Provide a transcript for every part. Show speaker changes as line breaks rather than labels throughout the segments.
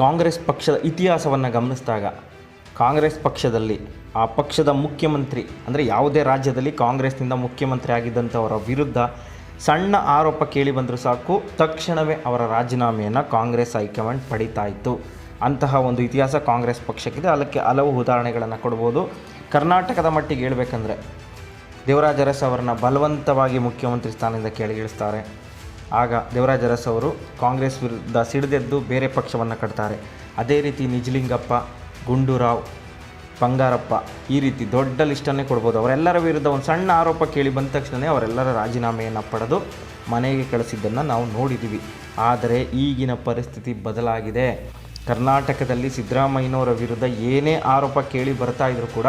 ಕಾಂಗ್ರೆಸ್ ಪಕ್ಷದ ಇತಿಹಾಸವನ್ನು ಗಮನಿಸಿದಾಗ ಕಾಂಗ್ರೆಸ್ ಪಕ್ಷದಲ್ಲಿ ಆ ಪಕ್ಷದ ಮುಖ್ಯಮಂತ್ರಿ, ಅಂದರೆ ಯಾವುದೇ ರಾಜ್ಯದಲ್ಲಿ ಕಾಂಗ್ರೆಸ್ನಿಂದ ಮುಖ್ಯಮಂತ್ರಿ ಆಗಿದ್ದಂಥವರ ವಿರುದ್ಧ ಸಣ್ಣ ಆರೋಪ ಕೇಳಿ ಬಂದರೂ ಸಾಕು. ತಕ್ಷಣವೇ ಅವರ ರಾಜೀನಾಮೆಯನ್ನು ಕಾಂಗ್ರೆಸ್ ಹೈಕಮಾಂಡ್ ಪಡಿತಾ ಇತ್ತು. ಅಂತಹ ಒಂದು ಇತಿಹಾಸ ಕಾಂಗ್ರೆಸ್ ಪಕ್ಷಕ್ಕಿದೆ. ಅದಕ್ಕೆ ಹಲವು ಉದಾಹರಣೆಗಳನ್ನು ಕೊಡ್ಬೋದು. ಕರ್ನಾಟಕದ ಮಟ್ಟಿಗೆ ಹೇಳ್ಬೇಕಂದ್ರೆ ದೇವರಾಜ ಅರಸ್ ಅವರನ್ನ ಬಲವಂತವಾಗಿ ಮುಖ್ಯಮಂತ್ರಿ ಸ್ಥಾನದಿಂದ ಕೆಳಗಿಳಿಸ್ತಾರೆ. ಆಗ ದೇವರಾಜ ಅರಸ್ ಅವರು ಕಾಂಗ್ರೆಸ್ ವಿರುದ್ಧ ಸಿಡಿದೆದ್ದು ಬೇರೆ ಪಕ್ಷವನ್ನು ಕಟ್ತಾರೆ. ಅದೇ ರೀತಿ ನಿಜಲಿಂಗಪ್ಪ, ಗುಂಡೂರಾವ್, ಬಂಗಾರಪ್ಪ ಈ ರೀತಿ ದೊಡ್ಡ ಲಿಸ್ಟನ್ನೇ ಕೊಡ್ಬೋದು. ಅವರೆಲ್ಲರ ವಿರುದ್ಧ ಒಂದು ಸಣ್ಣ ಆರೋಪ ಕೇಳಿ ಬಂದ ತಕ್ಷಣವೇ ಅವರೆಲ್ಲರ ರಾಜೀನಾಮೆಯನ್ನು ಪಡೆದು ಮನೆಗೆ ಕಳಿಸಿದ್ದನ್ನು ನಾವು ನೋಡಿದ್ದೀವಿ ಆದರೆ ಈಗಿನ ಪರಿಸ್ಥಿತಿ ಬದಲಾಗಿದೆ. ಕರ್ನಾಟಕದಲ್ಲಿ ಸಿದ್ದರಾಮಯ್ಯನವರ ವಿರುದ್ಧ ಏನೇ ಆರೋಪ ಕೇಳಿ ಬರ್ತಾ ಇದ್ರೂ ಕೂಡ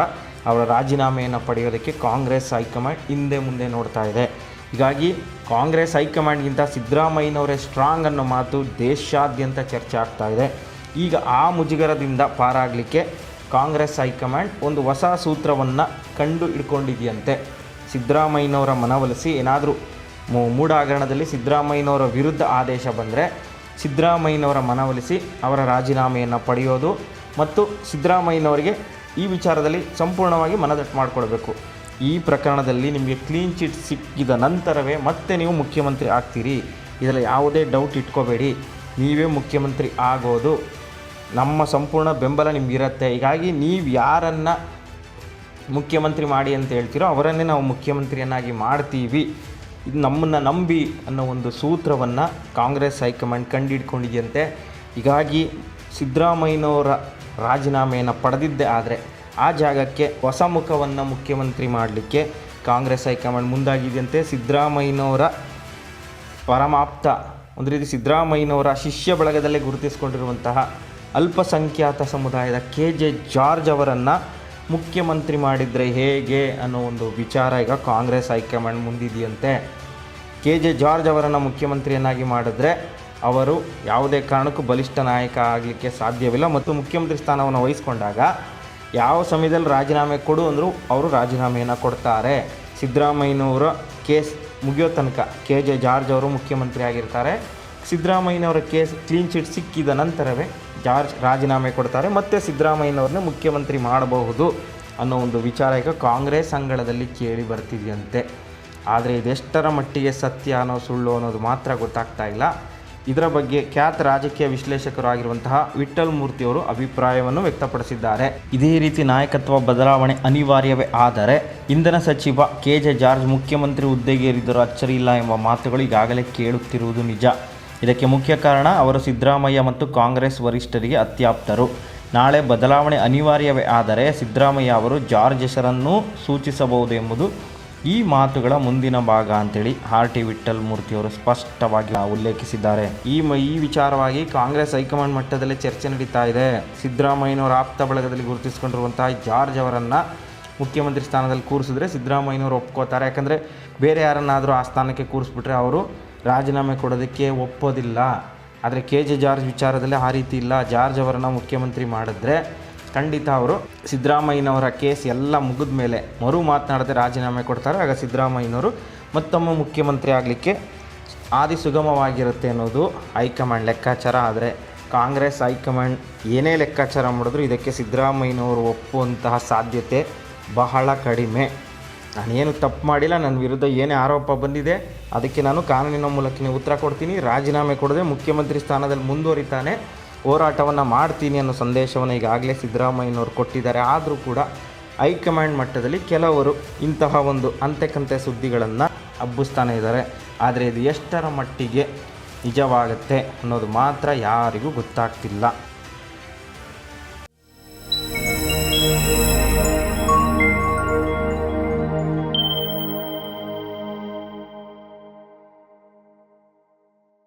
ಅವರ ರಾಜೀನಾಮೆಯನ್ನು ಪಡೆಯೋದಕ್ಕೆ ಕಾಂಗ್ರೆಸ್ ಹೈಕಮಾಂಡ್ ಹಿಂದೆ ಮುಂದೆ ನೋಡ್ತಾ ಇದೆ. ಹೀಗಾಗಿ ಕಾಂಗ್ರೆಸ್ ಹೈಕಮಾಂಡ್ಗಿಂತ ಸಿದ್ದರಾಮಯ್ಯನವರೇ ಸ್ಟ್ರಾಂಗ್ ಅನ್ನೋ ಮಾತು ದೇಶಾದ್ಯಂತ ಚರ್ಚೆ ಆಗ್ತಾ ಇದೆ. ಈಗ ಆ ಮುಜುಗರದಿಂದ ಪಾರಾಗಲಿಕ್ಕೆ ಕಾಂಗ್ರೆಸ್ ಹೈಕಮಾಂಡ್ ಒಂದು ಹೊಸ ಸೂತ್ರವನ್ನು ಕಂಡು ಹಿಡ್ಕೊಂಡಿದೆಯಂತೆ. ಸಿದ್ದರಾಮಯ್ಯನವರ ಮನವೊಲಿಸಿ ಏನಾದರೂ ಮೂಢ ಹಗರಣದಲ್ಲಿ ಸಿದ್ದರಾಮಯ್ಯನವರ ವಿರುದ್ಧ ಆದೇಶ ಬಂದರೆ ಸಿದ್ದರಾಮಯ್ಯನವರ ಮನವೊಲಿಸಿ ಅವರ ರಾಜೀನಾಮೆಯನ್ನು ಪಡೆಯೋದು ಮತ್ತು ಸಿದ್ದರಾಮಯ್ಯನವರಿಗೆ ಈ ವಿಚಾರದಲ್ಲಿ ಸಂಪೂರ್ಣವಾಗಿ ಮನದಟ್ಟು ಮಾಡಿಕೊಳ್ಬೇಕು. ಈ ಪ್ರಕರಣದಲ್ಲಿ ನಿಮಗೆ ಕ್ಲೀನ್ ಚಿಟ್ ಸಿಕ್ಕಿದ ನಂತರವೇ ಮತ್ತೆ ನೀವು ಮುಖ್ಯಮಂತ್ರಿ ಆಗ್ತೀರಿ. ಇದರಲ್ಲಿ ಯಾವುದೇ ಡೌಟ್ ಇಟ್ಕೋಬೇಡಿ. ನೀವೇ ಮುಖ್ಯಮಂತ್ರಿ ಆಗೋದು ನಮ್ಮ ಸಂಪೂರ್ಣ ಬೆಂಬಲ ನಿಮಗಿರುತ್ತೆ. ಹೀಗಾಗಿ ನೀವು ಯಾರನ್ನು ಮುಖ್ಯಮಂತ್ರಿ ಮಾಡಿ ಅಂತ ಹೇಳ್ತೀರೋ ಅವರನ್ನೇ ನಾವು ಮುಖ್ಯಮಂತ್ರಿಯನ್ನಾಗಿ ಮಾಡ್ತೀವಿ. ಇದು ನಮ್ಮನ್ನು ನಂಬಿ ಅನ್ನೋ ಒಂದು ಸೂತ್ರವನ್ನು ಕಾಂಗ್ರೆಸ್ ಹೈಕಮಾಂಡ್ ಕಂಡುಹಿಡ್ಕೊಂಡಿದೆಯಂತೆ ಹೀಗಾಗಿ ಸಿದ್ದರಾಮಯ್ಯನವರ ರಾಜೀನಾಮೆಯನ್ನು ಪಡೆದಿದ್ದೆ ಆದರೆ ಆ ಜಾಗಕ್ಕೆ ಹೊಸ ಮುಖವನ್ನು ಮುಖ್ಯಮಂತ್ರಿ ಮಾಡಲಿಕ್ಕೆ ಕಾಂಗ್ರೆಸ್ ಹೈಕಮಾಂಡ್ ಮುಂದಾಗಿದೆಯಂತೆ ಸಿದ್ದರಾಮಯ್ಯನವರ ಪರಮಾಪ್ತ. ಒಂದು ರೀತಿ ಸಿದ್ದರಾಮಯ್ಯನವರ ಶಿಷ್ಯ ಬಳಗದಲ್ಲೇ ಗುರುತಿಸಿಕೊಂಡಿರುವಂತಹ ಅಲ್ಪಸಂಖ್ಯಾತ ಸಮುದಾಯದ ಕೆ ಜೆ ಜಾರ್ಜ್ ಅವರನ್ನು ಮುಖ್ಯಮಂತ್ರಿ ಮಾಡಿದರೆ ಹೇಗೆ ಅನ್ನೋ ಒಂದು ವಿಚಾರ ಈಗ Congress high command ಮುಂದಿದೆಯಂತೆ. K J George ಅವರನ್ನು ಮುಖ್ಯಮಂತ್ರಿಯನ್ನಾಗಿ ಮಾಡಿದ್ರೆ ಅವರು ಯಾವುದೇ ಕಾರಣಕ್ಕೂ ಬಲಿಷ್ಠ ನಾಯಕ ಆಗಲಿಕ್ಕೆ ಸಾಧ್ಯವಿಲ್ಲ ಮತ್ತು ಮುಖ್ಯಮಂತ್ರಿ ಸ್ಥಾನವನ್ನು ವಹಿಸ್ಕೊಂಡಾಗ ಯಾವ ಸಮಯದಲ್ಲಿ ರಾಜೀನಾಮೆ ಕೊಡು ಅಂದರೂ ಅವರು ರಾಜೀನಾಮೆಯನ್ನು ಕೊಡ್ತಾರೆ. ಸಿದ್ದರಾಮಯ್ಯನವರ ಕೇಸ್ ಮುಗಿಯೋ ತನಕ ಕೆ ಜೆ ಜಾರ್ಜ್ ಅವರು ಮುಖ್ಯಮಂತ್ರಿ ಆಗಿರ್ತಾರೆ. ಸಿದ್ದರಾಮಯ್ಯನವರ ಕೇಸ್ ಕ್ಲೀನ್ ಚಿಟ್ ಸಿಕ್ಕಿದ ನಂತರವೇ ಜಾರ್ಜ್ ರಾಜೀನಾಮೆ ಕೊಡ್ತಾರೆ. ಮತ್ತು ಸಿದ್ದರಾಮಯ್ಯನವ್ರನ್ನೇ ಮುಖ್ಯಮಂತ್ರಿ ಮಾಡಬಹುದು ಅನ್ನೋ ಒಂದು ವಿಚಾರ ಈಗ ಕಾಂಗ್ರೆಸ್ ಅಂಗಳದಲ್ಲಿ ಕೇಳಿ ಬರ್ತಿದೆಯಂತೆ. ಆದರೆ ಇದೆಷ್ಟರ ಮಟ್ಟಿಗೆ ಸತ್ಯ ಅನ್ನೋ ಸುಳ್ಳು ಅನ್ನೋದು ಮಾತ್ರ ಗೊತ್ತಾಗ್ತಾ ಇಲ್ಲ. ಇದರ ಬಗ್ಗೆ ಖ್ಯಾತ ರಾಜಕೀಯ ವಿಶ್ಲೇಷಕರು ಆಗಿರುವಂತಹ ಮೂರ್ತಿ ಮೂರ್ತಿಯವರು ಅಭಿಪ್ರಾಯವನ್ನು ವ್ಯಕ್ತಪಡಿಸಿದ್ದಾರೆ. ಇದೇ ರೀತಿ ನಾಯಕತ್ವ ಬದಲಾವಣೆ ಅನಿವಾರ್ಯವೇ ಆದರೆ ಇಂಧನ ಸಚಿವ ಕೆ ಜೆ ಜಾರ್ಜ್ ಮುಖ್ಯಮಂತ್ರಿ ಹುದ್ದೆಗೇರಿದರೂ ಅಚ್ಚರಿ ಇಲ್ಲ ಎಂಬ ಮಾತುಗಳು ಈಗಾಗಲೇ ಕೇಳುತ್ತಿರುವುದು ನಿಜ. ಇದಕ್ಕೆ ಮುಖ್ಯ ಕಾರಣ ಅವರು ಸಿದ್ದರಾಮಯ್ಯ ಮತ್ತು ಕಾಂಗ್ರೆಸ್ ವರಿಷ್ಠರಿಗೆ ಅತ್ಯಾಪ್ತರು. ನಾಳೆ ಬದಲಾವಣೆ ಅನಿವಾರ್ಯವೇ ಆದರೆ ಸಿದ್ದರಾಮಯ್ಯ ಅವರು ಜಾರ್ಜ್ ಹೆಸರನ್ನು ಸೂಚಿಸಬಹುದು ಎಂಬುದು ಈ ಮಾತುಗಳ ಮುಂದಿನ ಭಾಗ ಅಂತೇಳಿ ಆರ್ ಟಿ ವಿಠ್ಠಲ್ ಮೂರ್ತಿಯವರು ಸ್ಪಷ್ಟವಾಗಿ ಉಲ್ಲೇಖಿಸಿದ್ದಾರೆ. ಈ ಈ ವಿಚಾರವಾಗಿ ಕಾಂಗ್ರೆಸ್ ಹೈಕಮಾಂಡ್ ಮಟ್ಟದಲ್ಲಿ ಚರ್ಚೆ ನಡೀತಾ ಇದೆ. ಸಿದ್ದರಾಮಯ್ಯನವರ ಆಪ್ತ ಬಳಗದಲ್ಲಿ ಗುರುತಿಸಿಕೊಂಡಿರುವಂತಹ ಜಾರ್ಜ್ ಅವರನ್ನು ಮುಖ್ಯಮಂತ್ರಿ ಸ್ಥಾನದಲ್ಲಿ ಕೂರಿಸಿದ್ರೆ ಸಿದ್ದರಾಮಯ್ಯನವರು ಒಪ್ಕೋತಾರೆ. ಯಾಕಂದರೆ ಬೇರೆ ಯಾರನ್ನಾದರೂ ಆ ಸ್ಥಾನಕ್ಕೆ ಕೂರಿಸ್ಬಿಟ್ರೆ ಅವರು ರಾಜೀನಾಮೆ ಕೊಡೋದಕ್ಕೆ ಒಪ್ಪೋದಿಲ್ಲ. ಆದರೆ ಕೆ ಜೆ ಜಾರ್ಜ್ ವಿಚಾರದಲ್ಲಿ ಆ ರೀತಿ ಇಲ್ಲ. ಜಾರ್ಜ್ ಅವರನ್ನು ಮುಖ್ಯಮಂತ್ರಿ ಮಾಡಿದ್ರೆ ಖಂಡಿತ ಅವರು ಸಿದ್ದರಾಮಯ್ಯನವರ ಕೇಸ್ ಎಲ್ಲ ಮುಗಿದ ಮೇಲೆ ಮರು ಮಾತನಾಡದೆ ರಾಜೀನಾಮೆ ಕೊಡ್ತಾರೆ. ಆಗ ಸಿದ್ದರಾಮಯ್ಯನವರು ಮತ್ತೊಮ್ಮೆ ಮುಖ್ಯಮಂತ್ರಿ ಆಗಲಿಕ್ಕೆ ಆದಿ ಸುಗಮವಾಗಿರುತ್ತೆ ಅನ್ನೋದು ಹೈಕಮಾಂಡ್ ಲೆಕ್ಕಾಚಾರ. ಆದರೆ ಕಾಂಗ್ರೆಸ್ ಹೈಕಮಾಂಡ್ ಏನೇ ಲೆಕ್ಕಾಚಾರ ಮಾಡಿದ್ರು ಇದಕ್ಕೆ ಸಿದ್ದರಾಮಯ್ಯನವರು ಒಪ್ಪುವಂತಹ ಸಾಧ್ಯತೆ ಬಹಳ ಕಡಿಮೆ. ನಾನೇನು ತಪ್ಪು ಮಾಡಿಲ್ಲ, ನನ್ನ ವಿರುದ್ಧ ಏನೇ ಆರೋಪ ಬಂದಿದೆ ಅದಕ್ಕೆ ನಾನು ಕಾನೂನಿನ ಮೂಲಕ ಉತ್ತರ ಕೊಡ್ತೀನಿ. ರಾಜೀನಾಮೆ ಕೊಡದೆ ಮುಖ್ಯಮಂತ್ರಿ ಸ್ಥಾನದಲ್ಲಿ ಮುಂದುವರಿತಾನೆ. ಹೋರಾಟವನ್ನು ಮಾಡ್ತೀನಿ ಅನ್ನೋ ಸಂದೇಶವನ್ನು ಈಗಾಗಲೇ ಸಿದ್ದರಾಮಯ್ಯನವರು ಕೊಟ್ಟಿದ್ದಾರೆ. ಆದರೂ ಕೂಡ ಹೈಕಮಾಂಡ್ ಮಟ್ಟದಲ್ಲಿ ಕೆಲವರು ಇಂತಹ ಒಂದು ಅಂತೆಕಂತೆ ಸುದ್ದಿಗಳನ್ನು ಹಬ್ಬಿಸ್ತಾನೆ ಇದ್ದಾರೆ. ಆದರೆ ಇದು ಎಷ್ಟರ ಮಟ್ಟಿಗೆ ನಿಜವಾಗುತ್ತೆ ಅನ್ನೋದು ಮಾತ್ರ ಯಾರಿಗೂ ಗೊತ್ತಾಗ್ತಿಲ್ಲ.